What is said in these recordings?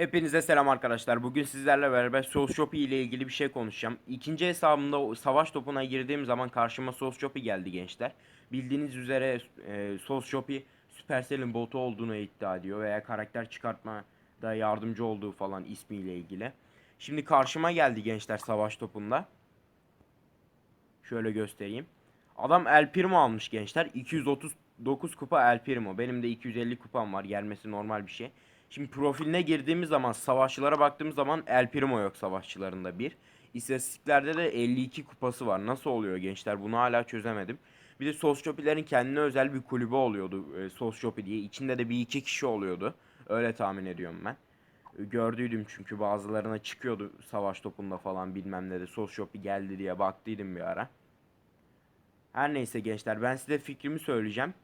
Hepinize selam arkadaşlar. Bugün sizlerle beraber Soul Shopee ile ilgili bir şey konuşacağım. İkinci hesabımda savaş topuna girdiğim zaman karşıma Soul Shopee geldi gençler. Bildiğiniz üzere e, Soul Shopee Supercell'in botu olduğunu iddia ediyor veya karakter çıkartmada yardımcı olduğu falan ismiyle ilgili. Şimdi karşıma geldi gençler savaş topunda. Şöyle göstereyim. Adam El Primo almış gençler. 239 kupa El Primo. Benim de 250 kupam var. Gelmesi normal bir şey. Şimdi profiline girdiğimiz zaman savaşçılara baktığımız zaman El Primo yok savaşçılarında bir. İstatistiklerde de 52 kupası var. Nasıl oluyor gençler? Bunu hala çözemedim. Bir de Sosyopilerin kendine özel bir kulübü oluyordu. E, Sosyopi diye. İçinde de bir iki kişi oluyordu. Öyle tahmin ediyorum ben. E, Gördüydüm çünkü bazılarına çıkıyordu savaş topunda falan bilmem ne de Sosyopi geldi diye baktıydım bir ara. Her neyse gençler ben size fikrimi söyleyeceğim.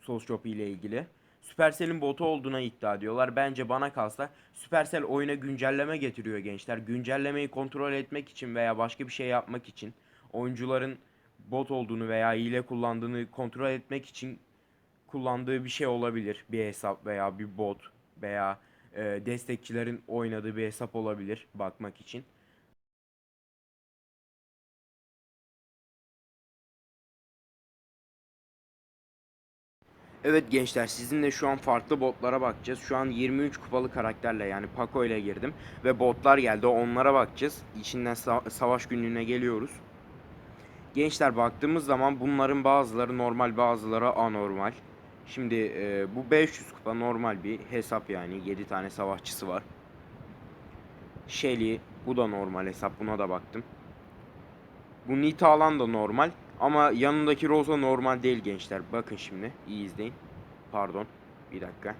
Sosyopi ile ilgili. Supercell'in botu olduğuna iddia ediyorlar. Bence bana kalsa Supercell oyuna güncelleme getiriyor gençler. Güncellemeyi kontrol etmek için veya başka bir şey yapmak için oyuncuların bot olduğunu veya hile kullandığını kontrol etmek için kullandığı bir şey olabilir. Bir hesap veya bir bot veya e, destekçilerin oynadığı bir hesap olabilir bakmak için. Evet gençler sizinle şu an farklı botlara bakacağız. Şu an 23 kupalı karakterle yani Paco ile girdim ve botlar geldi. Onlara bakacağız. İçinden sa- savaş günlüğüne geliyoruz. Gençler baktığımız zaman bunların bazıları normal bazıları anormal. Şimdi e, bu 500 kupa normal bir hesap yani 7 tane savaşçısı var. Shelly bu da normal hesap buna da baktım. Bu Nita alan da normal ama yanındaki Rosa normal değil gençler. Bakın şimdi iyi izleyin. Pardon bir dakika.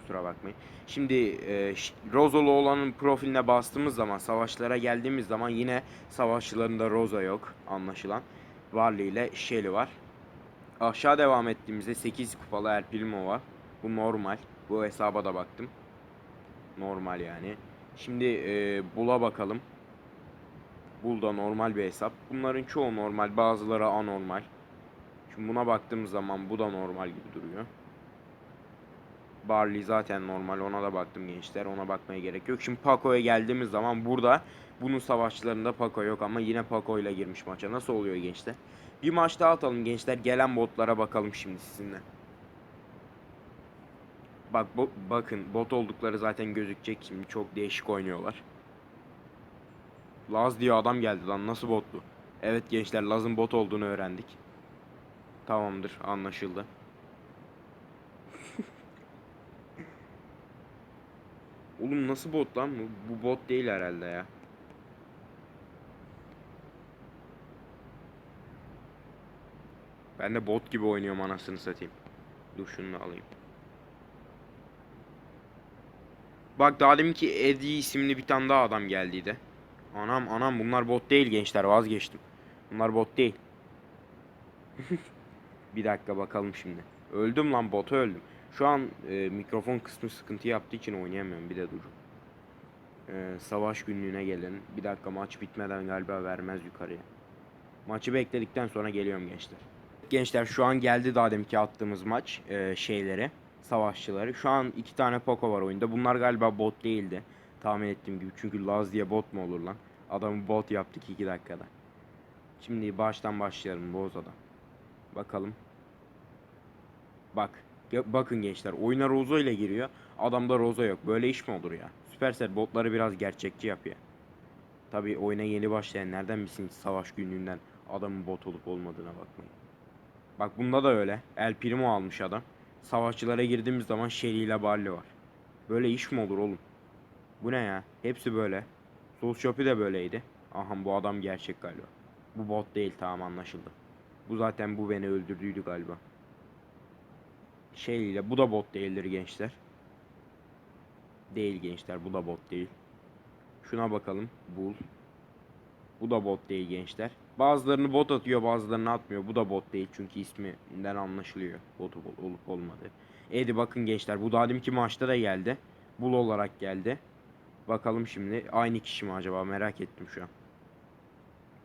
Kusura bakmayın. Şimdi e, Rosalı olanın profiline bastığımız zaman savaşlara geldiğimiz zaman yine savaşçılarında Rosa yok anlaşılan. Varley ile Shelly var. Aşağı devam ettiğimizde 8 kupalı El Primo var. Bu normal. Bu hesaba da baktım. Normal yani. Şimdi e, Bull'a bakalım. Bull da normal bir hesap. Bunların çoğu normal, bazıları anormal. Şimdi buna baktığımız zaman bu da normal gibi duruyor. Barley zaten normal, ona da baktım gençler. Ona bakmaya gerek yok. Şimdi Paco'ya geldiğimiz zaman burada bunun savaşçılarında Paco yok ama yine Paco ile girmiş maça. Nasıl oluyor gençler? Bir maç daha atalım gençler. Gelen botlara bakalım şimdi sizinle. Bak bo- bakın bot oldukları zaten gözükecek şimdi. Çok değişik oynuyorlar. Laz diye adam geldi lan nasıl botlu? Evet gençler Laz'ın bot olduğunu öğrendik. Tamamdır anlaşıldı. Oğlum nasıl bot lan bu? Bu bot değil herhalde ya. Ben de bot gibi oynuyorum anasını satayım. Dur şunu da alayım. Bak daha ki Eddie isimli bir tane daha adam geldiydi. Anam anam bunlar bot değil gençler vazgeçtim. Bunlar bot değil. bir dakika bakalım şimdi. Öldüm lan bota öldüm. Şu an e, mikrofon kısmı sıkıntı yaptığı için oynayamıyorum bir de dur. E, savaş günlüğüne gelin. Bir dakika maç bitmeden galiba vermez yukarıya. Maçı bekledikten sonra geliyorum gençler. Gençler şu an geldi daha deminki attığımız maç e, şeyleri. Savaşçıları. Şu an iki tane Poco var oyunda. Bunlar galiba bot değildi. Tahmin ettiğim gibi. Çünkü Laz diye bot mu olur lan? Adamı bot yaptık 2 dakikada. Şimdi baştan başlayalım Boza'dan. Bakalım. Bak. Bakın gençler. Oyuna Rozo ile giriyor. Adamda Rozo yok. Böyle iş mi olur ya? Supercell botları biraz gerçekçi yapıyor. Tabi oyuna yeni başlayan nereden bilsin savaş günlüğünden adamın bot olup olmadığına bakmayın. Bak bunda da öyle. El Primo almış adam. Savaşçılara girdiğimiz zaman Shelly ile Barley var. Böyle iş mi olur oğlum? Bu ne ya? Hepsi böyle. Soul Shopee de böyleydi. Aha bu adam gerçek galiba. Bu bot değil tamam anlaşıldı. Bu zaten bu beni öldürdüydü galiba. Şey ile bu da bot değildir gençler. Değil gençler bu da bot değil. Şuna bakalım. Bull. Bu da bot değil gençler. Bazılarını bot atıyor bazılarını atmıyor. Bu da bot değil çünkü isminden anlaşılıyor. Bot ol- olup olmadı. Edi bakın gençler bu daha deminki maçta da geldi. Bull olarak geldi. Bakalım şimdi aynı kişi mi acaba merak ettim şu an.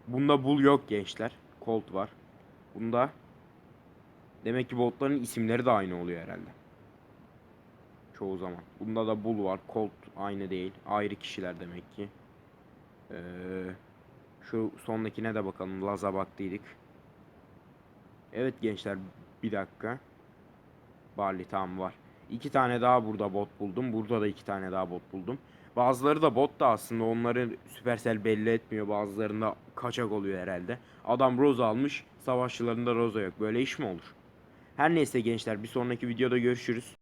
Bunda Bull yok gençler. Colt var. Bunda demek ki botların isimleri de aynı oluyor herhalde. çoğu zaman. Bunda da Bull var. Colt aynı değil. Ayrı kişiler demek ki. Ee, şu sondakine de bakalım. Laz'a baktıydık. Evet gençler bir dakika. Barley tamam var. İki tane daha burada bot buldum. Burada da iki tane daha bot buldum. Bazıları da bot da aslında onları Supercell belli etmiyor. Bazılarında kaçak oluyor herhalde. Adam Rosa almış. Savaşçılarında Rosa yok. Böyle iş mi olur? Her neyse gençler bir sonraki videoda görüşürüz.